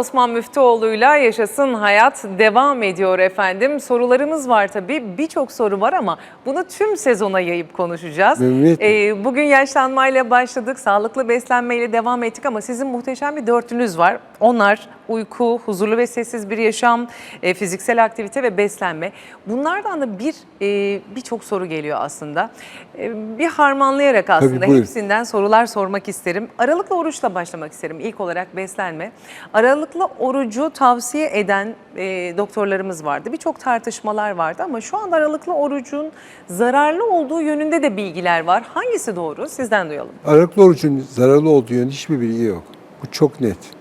Osman Müftüoğlu'yla Yaşasın Hayat devam ediyor efendim. Sorularımız var tabii. Birçok soru var ama bunu tüm sezona yayıp konuşacağız. Ee, bugün yaşlanmayla başladık, sağlıklı beslenmeyle devam ettik ama sizin muhteşem bir dörtlünüz var. Onlar uyku, huzurlu ve sessiz bir yaşam, e, fiziksel aktivite ve beslenme. Bunlardan da bir e, birçok soru geliyor aslında. E, bir harmanlayarak aslında buyurun. hepsinden sorular sormak isterim. Aralıklı oruçla başlamak isterim. İlk olarak beslenme. Aralıklı orucu tavsiye eden e, doktorlarımız vardı. Birçok tartışmalar vardı ama şu anda aralıklı orucun zararlı olduğu yönünde de bilgiler var. Hangisi doğru? Sizden duyalım. Aralıklı orucun zararlı olduğu yönde hiçbir bilgi yok. Bu çok net.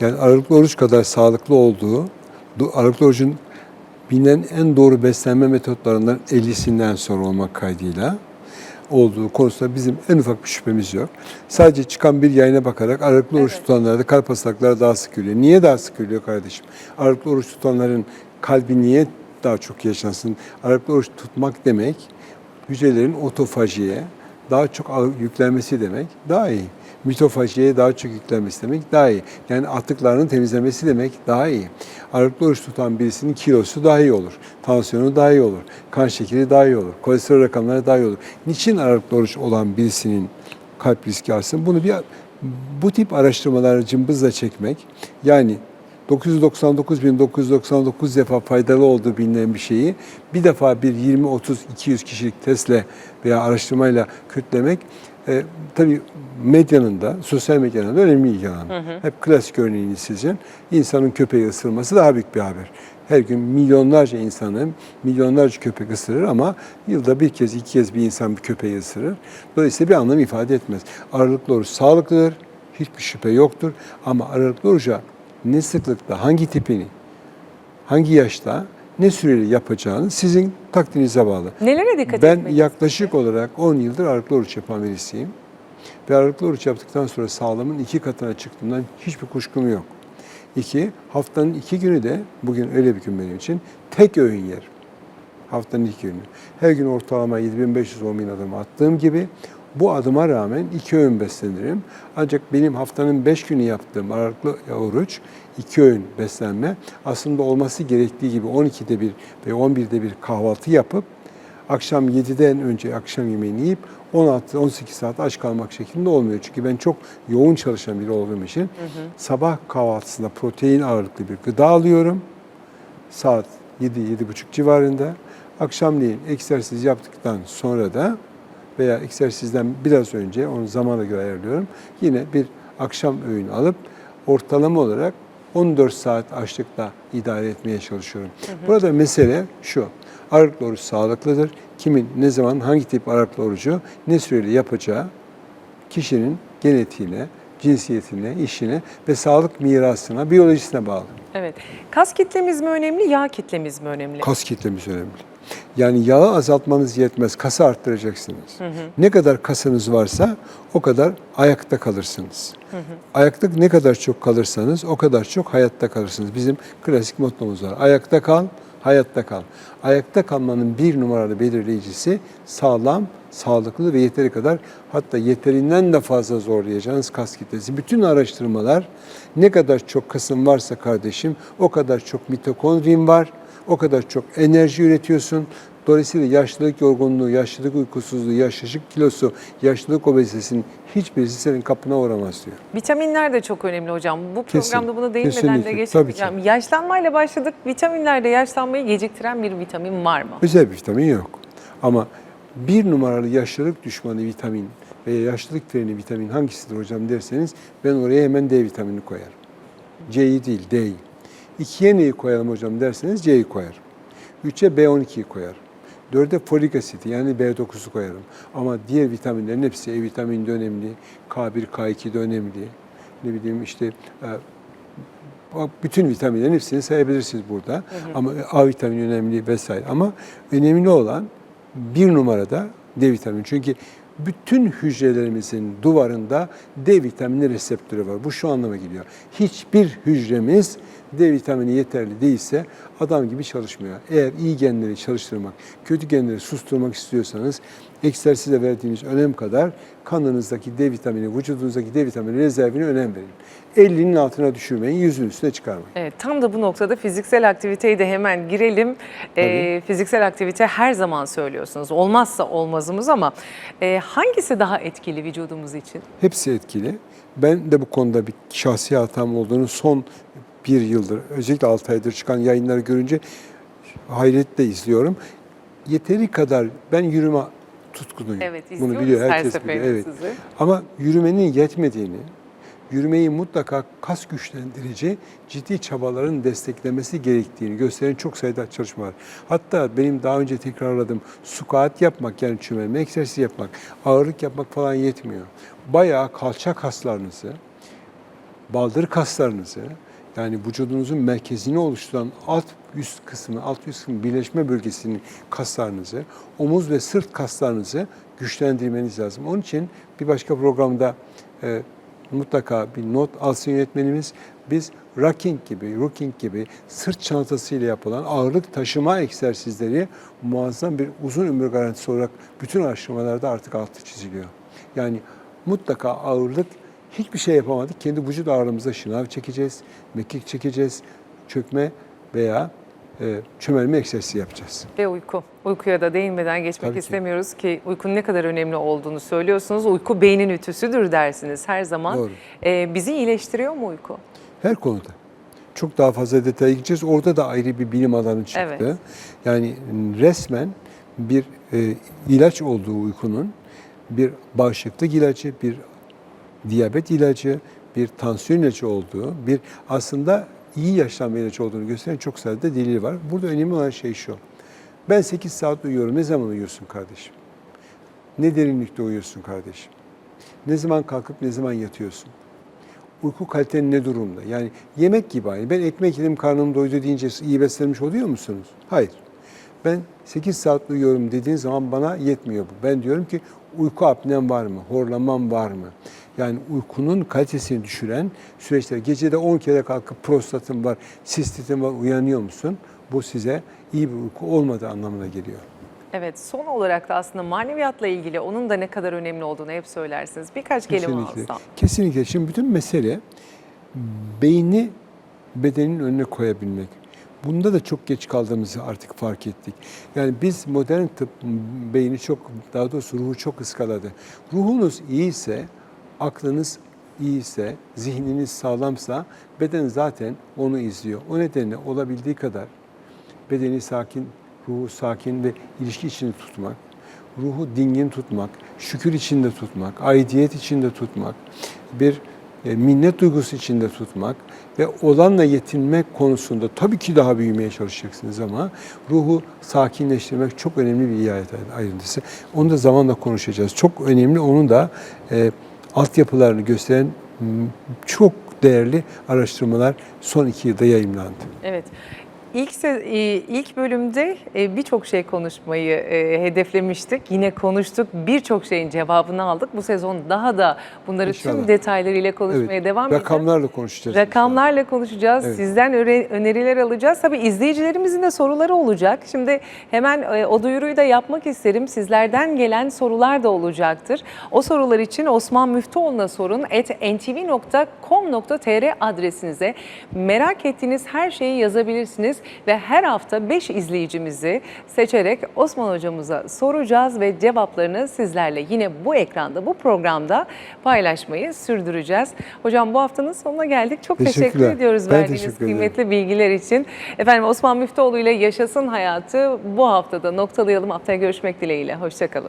Yani aralıklı oruç kadar sağlıklı olduğu, aralıklı orucun bilinen en doğru beslenme metotlarından 50'sinden sonra olmak kaydıyla olduğu konusunda bizim en ufak bir şüphemiz yok. Sadece çıkan bir yayına bakarak aralıklı oruç Evet. tutanlarda kalp hastalıkları daha sık ölüyor. Niye daha sık ölüyor kardeşim? Aralıklı oruç tutanların kalbi niye daha çok yaşansın? Aralıklı oruç tutmak demek hücrelerin otofajiye daha çok yüklenmesi demek daha iyi. Mitofajiye daha çok yüklenmesi demek daha iyi. Yani atıklarını temizlemesi demek daha iyi. Aralıklı oruç tutan birisinin kilosu daha iyi olur. Tansiyonu daha iyi olur. Kan şekeri daha iyi olur. Kolesterol rakamları daha iyi olur. Niçin aralıklı oruç olan birisinin kalp riski artsın? Bunu bir bu tip araştırmaları cımbızla çekmek yani 999.999 defa faydalı olduğu bilinen bir şeyi bir defa bir 20, 30, 200 kişilik testle veya araştırmayla kötülemek e, tabii medyanın da, sosyal medyanın da önemli ilgi alanı. Hep klasik örneğini sizin. insanın köpeği ısırması daha büyük bir haber. Her gün milyonlarca insanın milyonlarca köpek ısırır ama yılda bir kez, iki kez bir insan bir köpeği ısırır. Dolayısıyla bir anlam ifade etmez. Aralıklı oruç sağlıklıdır, hiçbir şüphe yoktur. Ama aralıklı oruca ne sıklıkta, hangi tipini, hangi yaşta, ne süreli yapacağını sizin takdirinize bağlı. Nelere dikkat Ben etmek yaklaşık olarak 10 yıldır aralıklı oruç yapan birisiyim. Ve aralıklı oruç yaptıktan sonra sağlığımın iki katına çıktığımdan hiçbir kuşkum yok. İki, haftanın iki günü de, bugün öyle bir gün benim için, tek öğün yerim. Haftanın iki günü. Her gün ortalama 7500-10 bin adım attığım gibi bu adıma rağmen iki öğün beslenirim. Ancak benim haftanın beş günü yaptığım aralıklı oruç, iki öğün beslenme aslında olması gerektiği gibi 12'de bir ve 11'de bir kahvaltı yapıp akşam 7'den önce akşam yemeğini yiyip 16-18 saat aç kalmak şeklinde olmuyor. Çünkü ben çok yoğun çalışan biri olduğum için sabah kahvaltısında protein ağırlıklı bir gıda alıyorum. Saat 7-7.30 civarında. Akşamleyin egzersiz yaptıktan sonra da veya egzersizden biraz önce onu zamana göre ayarlıyorum. Yine bir akşam öğünü alıp ortalama olarak 14 saat açlıkla idare etmeye çalışıyorum. Burada mesele şu. Aralıklı oruç sağlıklıdır. Kimin ne zaman hangi tip aralıklı orucu ne süreli yapacağı kişinin genetiğine, cinsiyetine, işine ve sağlık mirasına, biyolojisine bağlı. Evet. Kas kitlemiz mi önemli, yağ kitlemiz mi önemli? Kas kitlemiz önemli. Yani yağı azaltmanız yetmez, kası arttıracaksınız. Ne kadar kasınız varsa o kadar ayakta kalırsınız. Ayakta ne kadar çok kalırsanız o kadar çok hayatta kalırsınız. Bizim klasik mottomuz var. Ayakta kal, hayatta kal. Ayakta kalmanın bir numaralı belirleyicisi sağlam, sağlıklı ve yeteri kadar hatta yeterinden de fazla zorlayacağınız kas kitlesi. Bütün araştırmalar ne kadar çok kasın varsa kardeşim o kadar çok mitokondrin var, o kadar çok enerji üretiyorsun. Dolayısıyla yaşlılık yorgunluğu, yaşlılık uykusuzluğu, yaşlılık kilosu, yaşlılık obezitesinin hiçbirisi senin kapına uğramaz diyor. Vitaminler de çok önemli hocam. Bu Kesin, programda buna değinmeden de kesinlikle. geçmeyeceğim. Yaşlanmayla başladık. Vitaminlerde yaşlanmayı geciktiren bir vitamin var mı? Özel bir vitamin yok. Ama bir numaralı yaşlılık düşmanı vitamin veya yaşlılık freni vitamin hangisidir hocam derseniz ben oraya hemen D vitamini koyarım. C'yi değil D'yi. İkiye neyi koyalım hocam derseniz C'yi koyarım. Üçe B12'yi koyarım. Dörde folik asiti yani B9'u koyarım. Ama diğer vitaminlerin hepsi E vitamini de önemli, K1, K2 de önemli. Ne bileyim işte e, bütün vitaminlerin hepsini sayabilirsiniz burada. Ama A vitamini önemli vesaire. Ama önemli olan bir numarada D vitamini. Çünkü bütün hücrelerimizin duvarında D vitamini reseptörü var. Bu şu anlama geliyor. Hiçbir hücremiz D vitamini yeterli değilse adam gibi çalışmıyor. Eğer iyi genleri çalıştırmak, kötü genleri susturmak istiyorsanız egzersize verdiğiniz önem kadar kanınızdaki D vitamini, vücudunuzdaki D vitamini rezervine önem verin. 50'nin altına düşürmeyin, 100'ün üstüne çıkarmayın. Evet, tam da bu noktada fiziksel aktiviteyi de hemen girelim. Ee, fiziksel aktivite her zaman söylüyorsunuz. Olmazsa olmazımız ama e, hangisi daha etkili vücudumuz için? Hepsi etkili. Ben de bu konuda bir şahsi hatam olduğunu son bir yıldır, özellikle 6 aydır çıkan yayınları görünce hayretle izliyorum. Yeteri kadar ben yürüme tutkunuyum. Evet, Bunu biliyor her herkes biliyor. Evet. sizi. Ama yürümenin yetmediğini, yürümeyi mutlaka kas güçlendirici ciddi çabaların desteklemesi gerektiğini gösteren çok sayıda çalışma var. Hatta benim daha önce tekrarladığım squat yapmak yani çömelme egzersizi yapmak, ağırlık yapmak falan yetmiyor. Bayağı kalça kaslarınızı, baldır kaslarınızı yani vücudunuzun merkezini oluşturan alt üst kısmı, alt üst kısmı birleşme bölgesinin kaslarınızı, omuz ve sırt kaslarınızı güçlendirmeniz lazım. Onun için bir başka programda e, mutlaka bir not alsın yönetmenimiz. Biz rocking gibi, rocking gibi sırt çantasıyla yapılan ağırlık taşıma egzersizleri muazzam bir uzun ömür garantisi olarak bütün araştırmalarda artık altı çiziliyor. Yani mutlaka ağırlık hiçbir şey yapamadık. Kendi vücut ağırlığımıza şınav çekeceğiz, mekik çekeceğiz, çökme veya e, çömelme egzersizi yapacağız. Ve uyku. Uykuya da değinmeden geçmek Tabii ki. istemiyoruz ki uykunun ne kadar önemli olduğunu söylüyorsunuz. Uyku beynin ütüsüdür dersiniz her zaman. Doğru. Ee, bizi iyileştiriyor mu uyku? Her konuda. Çok daha fazla detaya gideceğiz. Orada da ayrı bir bilim alanı çıktı. Evet. Yani resmen bir e, ilaç olduğu uykunun bir bağışıklık ilacı, bir diyabet ilacı, bir tansiyon ilacı olduğu, bir aslında iyi yaşlanma ilacı olduğunu gösteren çok sayıda delil var. Burada önemli olan şey şu. Ben 8 saat uyuyorum. Ne zaman uyuyorsun kardeşim? Ne derinlikte uyuyorsun kardeşim? Ne zaman kalkıp ne zaman yatıyorsun? Uyku kaliten ne durumda? Yani yemek gibi aynı. Ben ekmek yedim karnım doydu deyince iyi beslenmiş oluyor musunuz? Hayır. Ben 8 saat uyuyorum dediğin zaman bana yetmiyor bu. Ben diyorum ki uyku apnem var mı? Horlamam var mı? Yani uykunun kalitesini düşüren süreçler. Gecede 10 kere kalkıp prostatın var, sistitin var uyanıyor musun? Bu size iyi bir uyku olmadığı anlamına geliyor. Evet son olarak da aslında maneviyatla ilgili onun da ne kadar önemli olduğunu hep söylersiniz. Birkaç kelime Kesinlikle. alsam. Kesinlikle. Şimdi bütün mesele beyni bedenin önüne koyabilmek. Bunda da çok geç kaldığımızı artık fark ettik. Yani biz modern tıp beyni çok, daha doğrusu ruhu çok ıskaladı. Ruhunuz iyiyse, aklınız iyiyse, zihniniz sağlamsa beden zaten onu izliyor. O nedenle olabildiği kadar bedeni sakin, ruhu sakin ve ilişki içinde tutmak, ruhu dingin tutmak, şükür içinde tutmak, aidiyet içinde tutmak, bir e, minnet duygusu içinde tutmak ve olanla yetinmek konusunda tabii ki daha büyümeye çalışacaksınız ama ruhu sakinleştirmek çok önemli bir iade ayrıntısı. Onu da zamanla konuşacağız. Çok önemli onun da e, altyapılarını gösteren çok değerli araştırmalar son iki yılda yayımlandı. Evet. İlk, e, ilk bölümde e, birçok şey konuşmayı e, hedeflemiştik. Yine konuştuk. Birçok şeyin cevabını aldık. Bu sezon daha da bunları tüm İnşallah. detaylarıyla konuşmaya Evet, devam edeceğiz. Rakamlarla konuşacağız. Rakamlarla konuşacağız. Evet. Sizden öneriler alacağız. Tabii izleyicilerimizin de soruları olacak. Şimdi hemen o duyuruyu da yapmak isterim. Sizlerden gelen sorular da olacaktır. O sorular için Osman Müftüoğlu'na sorun. ntv.com.tr adresinize merak ettiğiniz her şeyi yazabilirsiniz ve her hafta 5 izleyicimizi seçerek Osman hocamıza soracağız ve cevaplarını sizlerle yine bu ekranda, bu programda paylaşmayı sürdüreceğiz. Hocam bu haftanın sonuna geldik. Çok teşekkür ediyoruz Ben verdiğiniz teşekkür kıymetli bilgiler için. Efendim Osman Müftüoğlu ile Yaşasın Hayatı bu haftada noktalayalım. Haftaya görüşmek dileğiyle. Hoşçakalın.